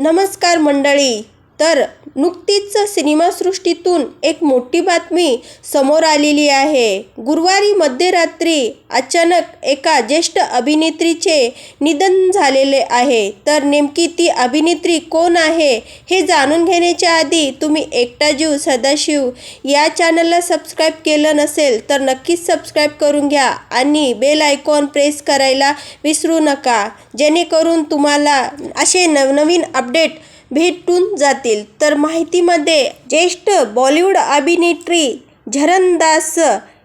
नमस्कार मंडळी. तर नुकतीच सिनेमासृष्टीतून एक मोठी बातमी समोर आलेली आहे. गुरुवारी मध्यरात्री अचानक एका ज्येष्ठ अभिनेत्रीचे निधन झालेले आहे. तर नेमकी ती अभिनेत्री कोण आहे हे जाणून घेण्याच्या आधी तुम्ही एकटा जीव सदाशिव या चॅनलला सबस्क्राईब केलं नसेल तर नक्कीच सबस्क्राईब करून घ्या आणि बेल आयकॉन प्रेस करायला विसरू नका. जेणेकरून तुम्हाला असे नवनवीन अपडेट भेटून जातील. तर माहितीमध्ये ज्येष्ठ बॉलिवूड अभिनेत्री झरनदास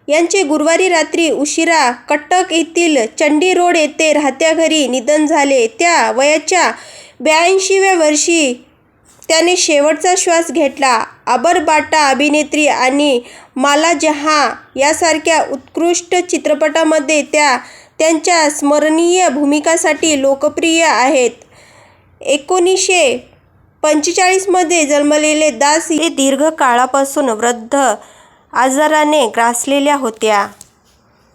यांचे गुरुवारी रात्री उशिरा कटक येथील चंडी रोड येथे राहत्या घरी निधन झाले. त्या वयाच्या ब्याऐंशीव्या वर्षी त्याने शेवटचा श्वास घेतला. अबर बाटा अभिनेत्री आणि माला जहाँ यासारख्या उत्कृष्ट चित्रपटामध्ये त्या त्यांच्या स्मरणीय भूमिकासाठी लोकप्रिय आहेत. एकोणीसशे पंचेचाळीसमध्ये जन्मलेले दास हे दीर्घ काळापासून वृद्ध आजाराने ग्रासलेल्या होत्या.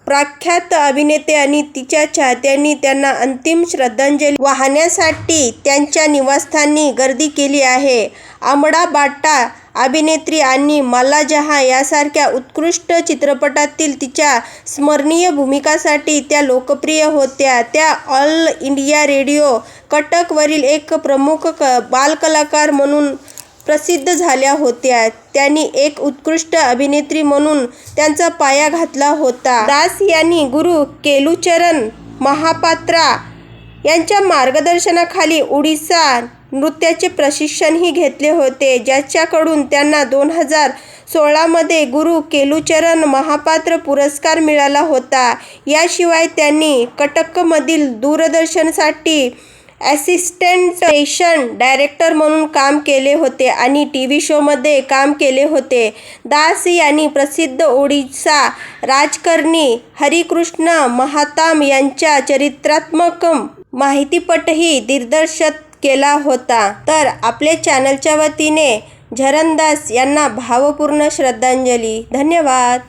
प्रख्यात अभिनेते आणि तिच्या चाहत्यांनी त्यांना अंतिम श्रद्धांजली. वाहण्यासाठी त्यांच्या निवासस्थानी गर्दी केली आहे. आमडा बाटा अभिनेत्री आणि माला यासारख्या उत्कृष्ट चित्रपटातील तिच्या स्मरणीय भूमिकासाठी त्या लोकप्रिय होत्या. त्या ऑल इंडिया रेडिओ कटकवरील एक प्रमुख क बालकलाकार म्हणून प्रसिद्ध झाल्या होत्या. त्यांनी एक उत्कृष्ट अभिनेत्री म्हणून त्यांचा पाया घातला होता. दास यांनी गुरु केलुचरण महापात्रा यांच्या मार्गदर्शनाखाली ओडिसा नृत्याचे प्रशिक्षणही घेतले होते. ज्याच्याकडून त्यांना दोन हजार सोळामध्ये गुरु केलुचरण महापात्र पुरस्कार मिळाला होता. याशिवाय त्यांनी कटकमधील दूरदर्शनसाठी ॲसिस्टंट स्टेशन डायरेक्टर म्हणून काम केले होते आणि टी व्ही शोमध्ये काम केले होते. दास यांनी प्रसिद्ध ओडिसा राजकारणी हरिकृष्ण महाताम यांच्या चरित्रात्मक माहितीपटही दिग्दर्शक केला होता. तर आपले चॅनलच्या वतीने झरनदास यांना भावपूर्ण श्रद्धांजली. धन्यवाद.